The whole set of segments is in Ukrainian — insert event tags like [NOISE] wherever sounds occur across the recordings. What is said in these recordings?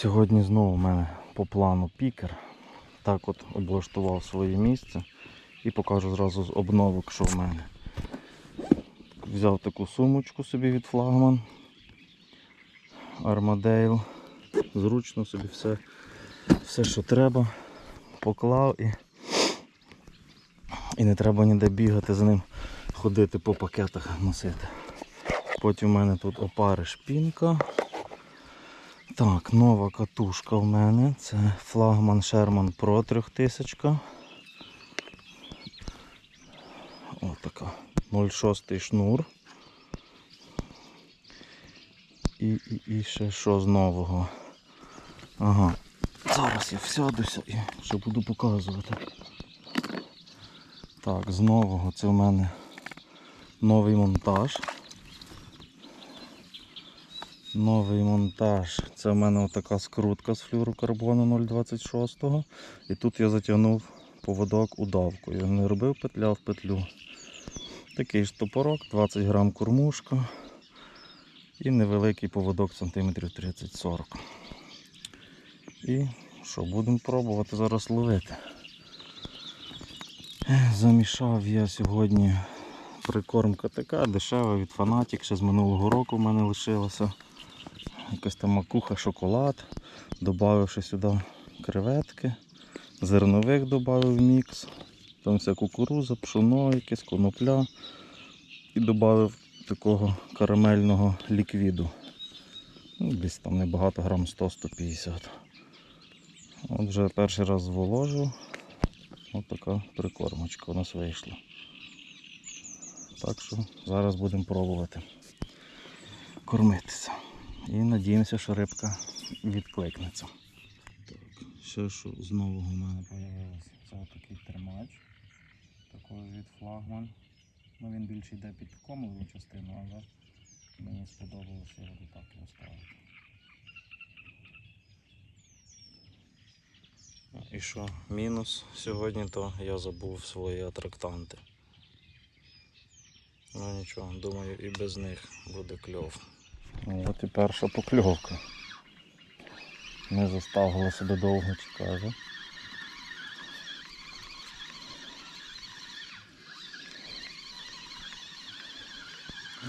Сьогодні знову в мене по плану пікер. Так от облаштував своє місце і покажу зразу з обновок, що в мене. Взяв таку сумочку собі від флагман. Армадейл. Зручно собі все, все що треба. Поклав і, і не треба ніде бігати за ним, ходити по пакетах носити. Потім в мене тут опариш пінка. Так, нова катушка в мене. Це флагман Sherman Pro 3000. Ось така. 0,6 шнур. І, і, і ще що з нового. Ага. Зараз я всядуся і ще буду показувати. Так, з нового це в мене новий монтаж. Новий монтаж. Це в мене така скрутка з флюрокарбону 0,26. І тут я затягнув поводок удавкою. Не робив петля в петлю. Такий ж топорок, 20 грам кормушка і невеликий поводок сантиметрів 30-40. І що, будемо пробувати зараз ловити. Замішав я сьогодні прикормка така, дешева від Fanatic, ще з минулого року в мене лишилася. Якась там макуха, шоколад. Добавивши сюди креветки, зернових додав мікс. Там вся кукуруза, пшоно, якесь конопля. І додав такого карамельного ліквіду. Ну, десь там небагато, грам 100-150. От вже перший раз зволожив. Ось така прикормочка у нас вийшла. Так що зараз будемо пробувати кормитися. І надіємося, що рибка відкликнеться. Так, ще що з нового в мене з'явилося. Це такий тримач. Такий від флагман. Ну він більше йде під комову частину, але мені сподобалося його так і оставити. І що, мінус сьогодні, то я забув свої атрактанти. Ну нічого, думаю, і без них буде кльов. От і перша покльовка. Не заставила себе довго чекати.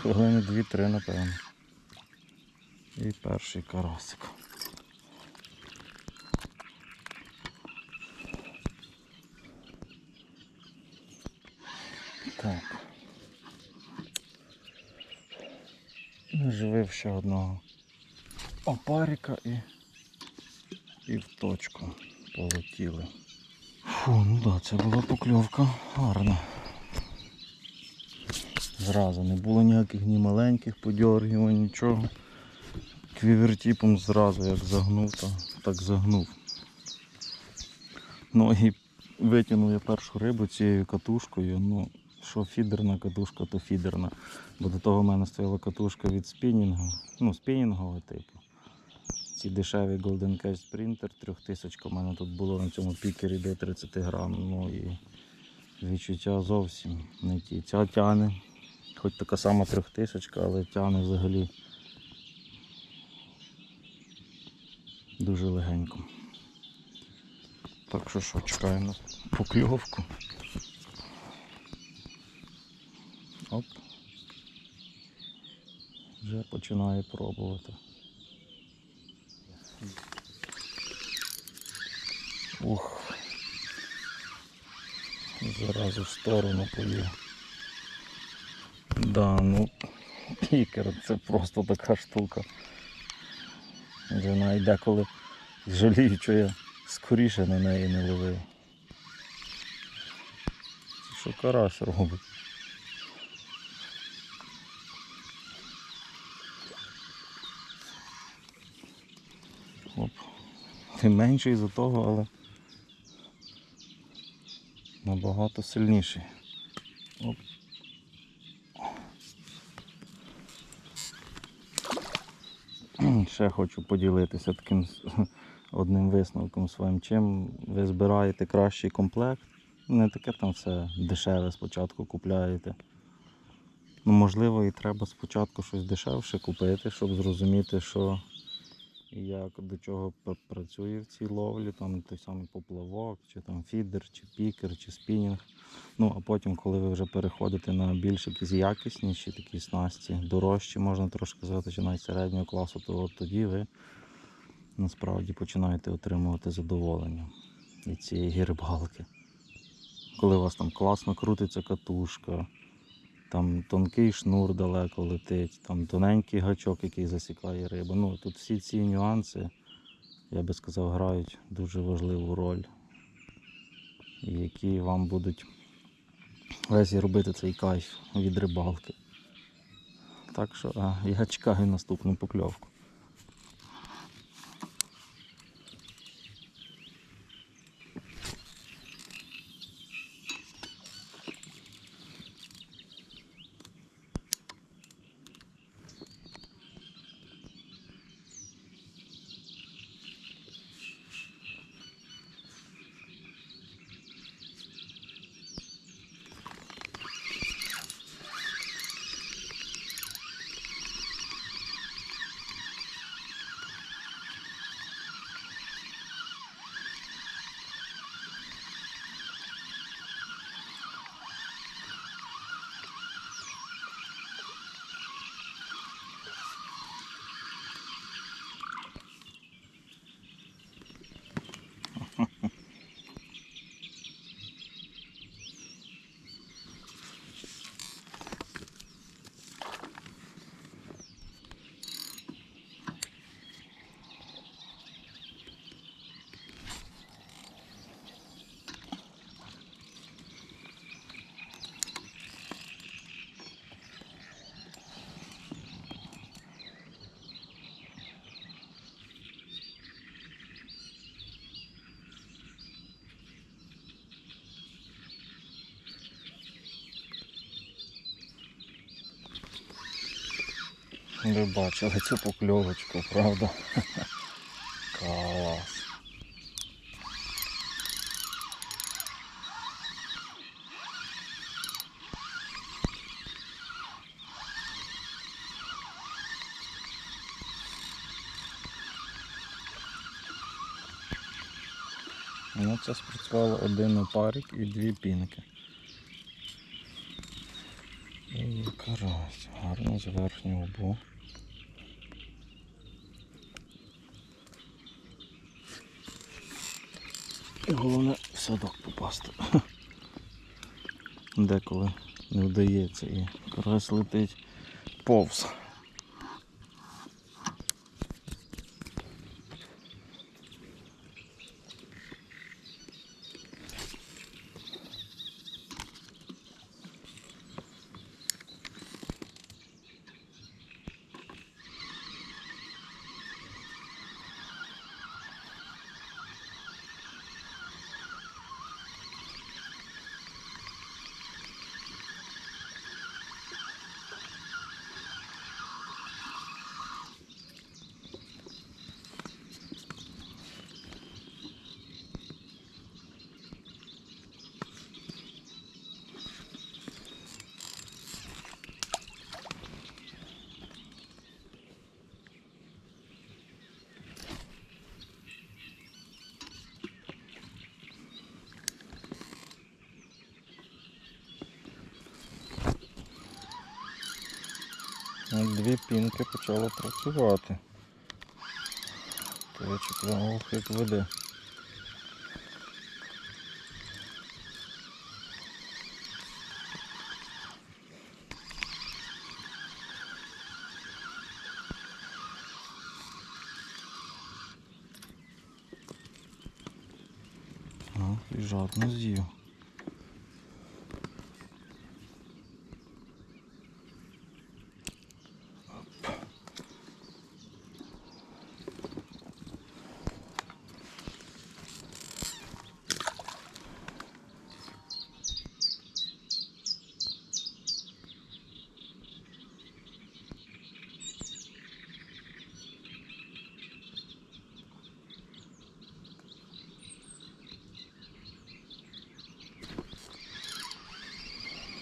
Хвилини дві-три, напевно. І перший карасик. Так. Наживив ще одного опарика і, і в точку полетіли. Фу, ну да, це була покльовка гарна. Зразу не було ніяких ні маленьких подьоргівань, нічого. Квівертіпом зразу як загнув, то так загнув. Ну і витягнув я першу рибу цією катушкою. Ну, що фідерна катушка, то фідерна. Бо до того в мене стояла катушка від спінінгу, ну, спінінгового типу. Ці дешеві Golden Case Sprinter 3000 у мене тут було на цьому пікері до 30 грам. Ну і відчуття зовсім не ті. Ця тяне, хоч така сама 3000, але тяне взагалі дуже легенько. Так що що, чекаємо покльовку. Оп. Вже починає пробувати. Ух. Зразу в сторону повів. Да, ну пікер це просто така штука. Вже навіть деколи жалію, що я скоріше на неї не ловив. Що карась робить? Оп. Ти менший за того, але набагато сильніший. Оп. Ще хочу поділитися таким [LAUGHS] одним висновком своїм. Чим ви збираєте кращий комплект. Не таке там все дешеве спочатку купляєте. Ну, можливо, і треба спочатку щось дешевше купити, щоб зрозуміти, що, як до чого працює в цій ловлі, там той самий поплавок, чи там фідер, чи пікер, чи спінінг. Ну, а потім, коли ви вже переходите на більш якісь якісніші такі снасті, дорожчі, можна трошки сказати, чи навіть середнього класу, то от тоді ви насправді починаєте отримувати задоволення від цієї рибалки. Коли у вас там класно крутиться катушка, там тонкий шнур далеко летить, там тоненький гачок, який засікає рибу. Ну, тут всі ці нюанси, я би сказав, грають дуже важливу роль, які вам будуть весь робити цей кайф від рибалки. Так що я чекаю наступну покльовку. Ви бачили цю покльовочку, правда? Клас. Ну, це спрацювало один опарик і дві пінки. І карась, гарно з верхнього боку. І головне в садок попасти. [LAUGHS] Деколи не вдається і карась летить повз. От Дві пінки почало працювати. Коротше, прямо як веде.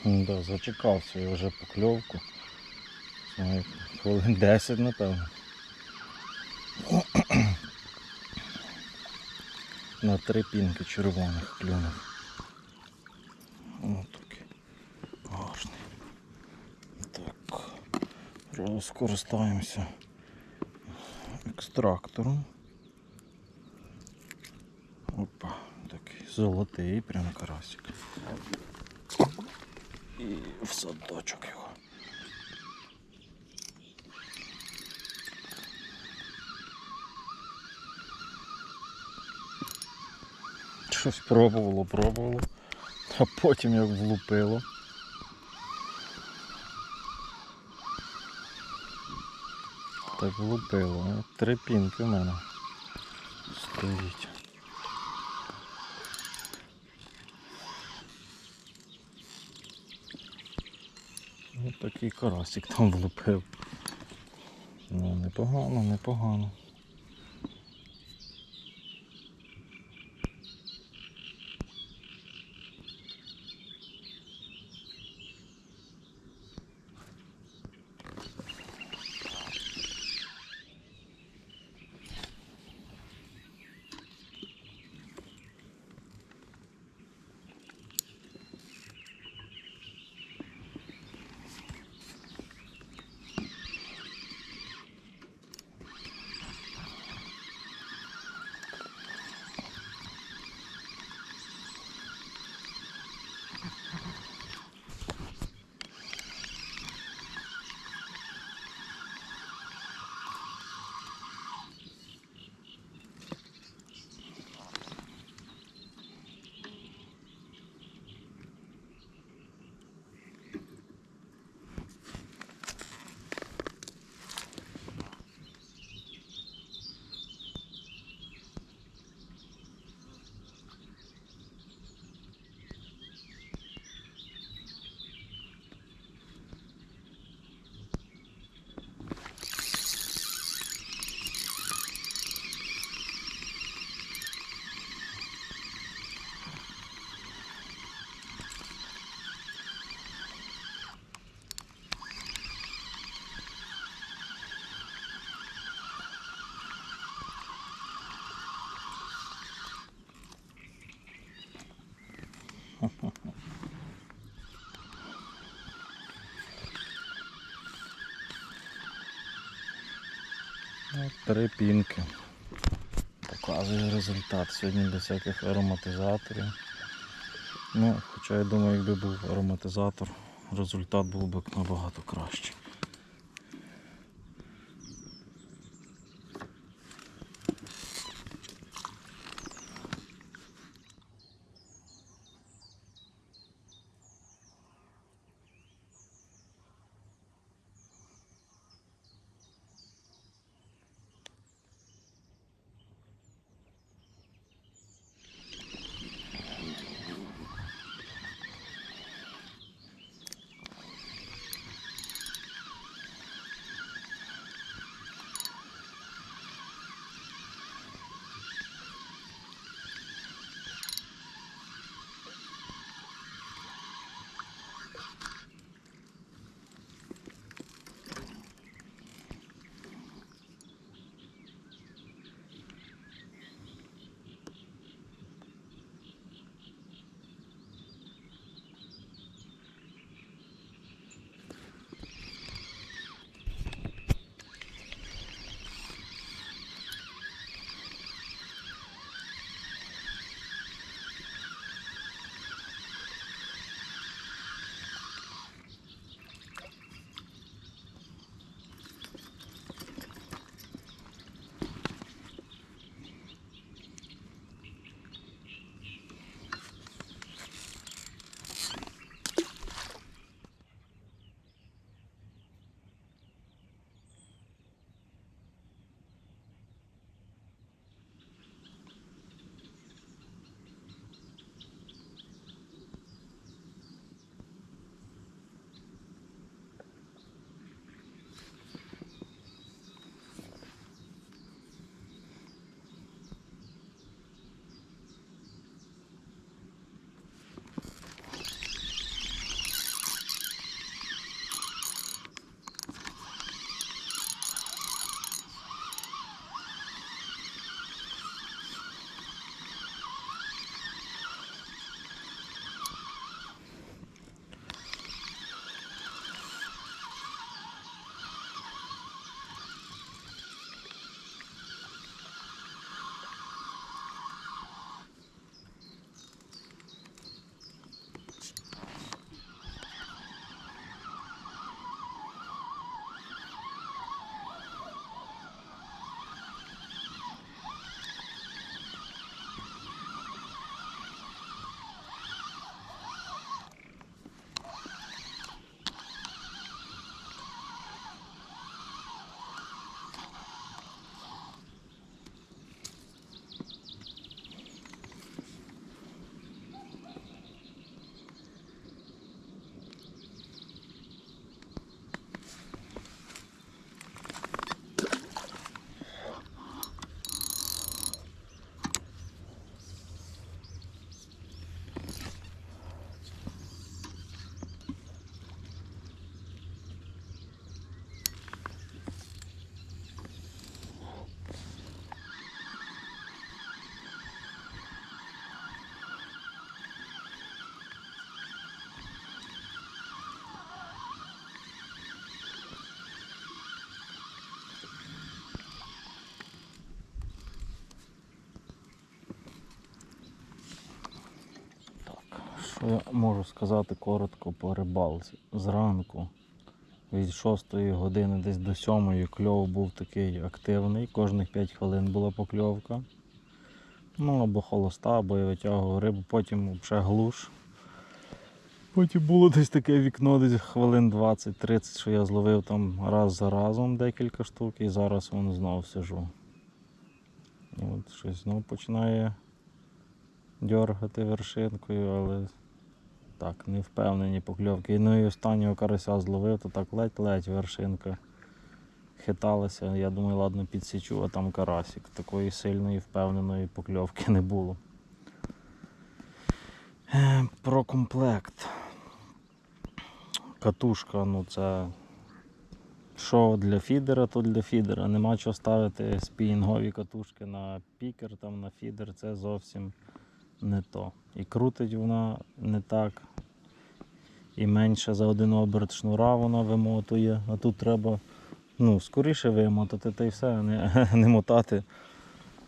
Да, зачекав свою вже покльовку. Хвилин 10, напевно. [CLEARS THROAT] на три пінки червоних клюнув. Ось такий гарний. Так, зараз скористаємося екстрактором. Опа, такий золотий прям карасик. І в садочок його. Щось пробувало, пробувало, а потім як влупило. Так влупило. Три пінки в мене стоїть. Ось такий карасик там влупив. Ну, непогано, непогано. Три пінки. Показує результат. Сьогодні без всяких ароматизаторів. Ну, хоча я думаю, якби був ароматизатор, результат був би набагато кращий. Що я можу сказати коротко по рибалці? Зранку від 6 години десь до 7 кльов був такий активний. Кожних 5 хвилин була покльовка. Ну або холоста, або я витягував рибу, потім вже глуш. Потім було десь таке вікно, десь хвилин 20-30, що я зловив там раз за разом декілька штук і зараз вон знову сижу. І от щось знову починає дергати вершинкою, але так, не впевнені покльовки. Ну і останнього карася зловив, то так ледь-ледь вершинка хиталася. Я думаю, ладно, підсічу, а там карасик. Такої сильної впевненої покльовки не було. Е, Про комплект. Катушка, ну це що для фідера, то для фідера. Нема чого ставити спінінгові катушки на пікер, там на фідер, це зовсім не то. І крутить вона не так. І менше за один оберт шнура вона вимотує. А тут треба ну, скоріше вимотати та й все, не, [LAUGHS] не мотати.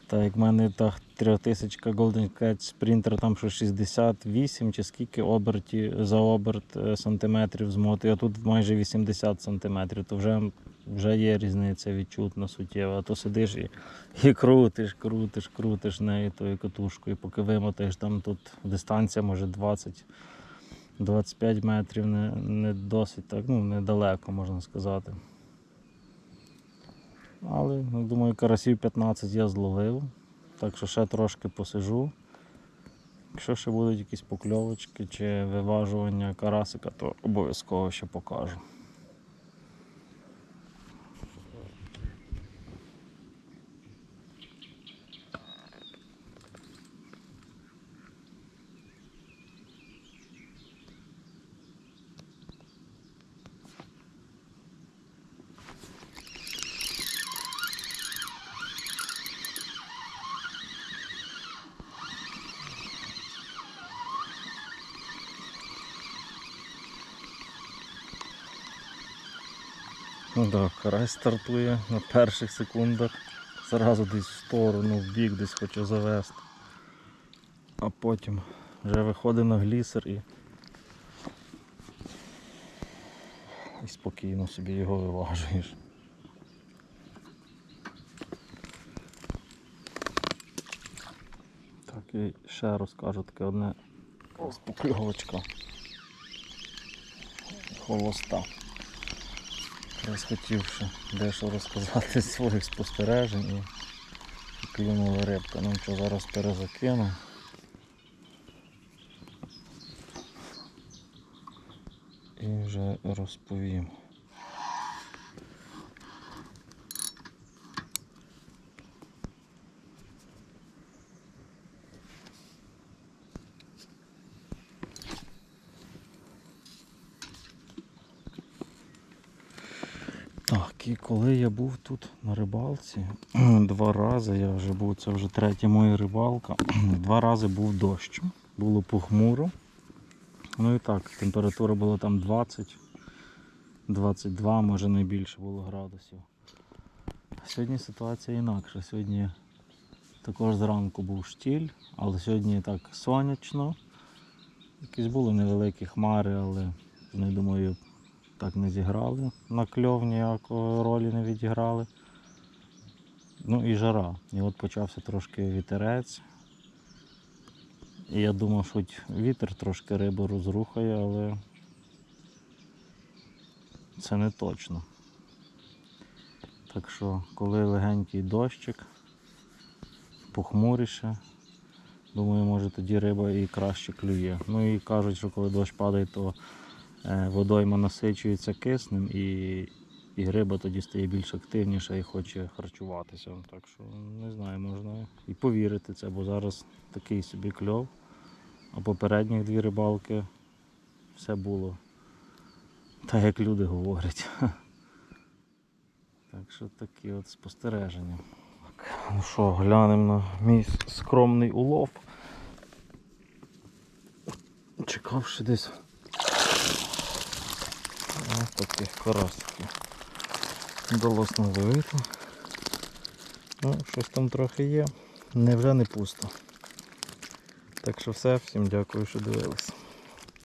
Так як в мене та 3000 Golden Cat Sprinter там що 68 чи скільки оберті за оберт е, сантиметрів змотує, а тут майже 80 сантиметрів, то вже, вже є різниця відчутна суттєва. А то сидиш і, і крутиш, крутиш, крутиш нею тою катушкою, поки вимотаєш там тут дистанція може 20. 25 метрів не, не досить так, ну недалеко можна сказати. Але ну, думаю, карасів 15 я зловив. Так що ще трошки посижу. Якщо ще будуть якісь покльовочки чи виважування карасика, то обов'язково ще покажу. Ну так, карась стартує на перших секундах. Зразу десь в сторону, в бік десь хоче завести. А потім вже виходить на глісер і, і спокійно собі його виважуєш. Так, і ще розкажу таке одне розпокльовочка. Холоста. Якраз хотів ще дещо розказати з своїх спостережень і клюнула рибка. Ну що зараз перезакину. І вже розповім. Так, і коли я був тут на рибалці, два рази я вже був, це вже третя моя рибалка, два рази був дощ. Було похмуро. Ну і так, температура була там 20, 22, може найбільше було градусів. Сьогодні ситуація інакша. Сьогодні також зранку був штіль, але сьогодні так сонячно. Якісь були невеликі хмари, але не думаю, так не зіграли. На кльов ніякої ролі не відіграли. Ну і жара. І от почався трошки вітерець. І я думав, що вітер трошки рибу розрухає, але це не точно. Так що, коли легенький дощик, похмуріше, думаю, може тоді риба і краще клює. Ну і кажуть, що коли дощ падає, то е, водойма насичується киснем і, і риба тоді стає більш активніша і хоче харчуватися. Так що не знаю, можна і повірити це, бо зараз такий собі кльов. А попередніх дві рибалки все було так, як люди говорять. Так що такі от спостереження. Ну що, глянемо на мій скромний улов. Чекавши десь ось таких карасиків. Вдалося наловити. Ну, щось там трохи є. Невже не пусто. Так що все, всім дякую, що дивилися.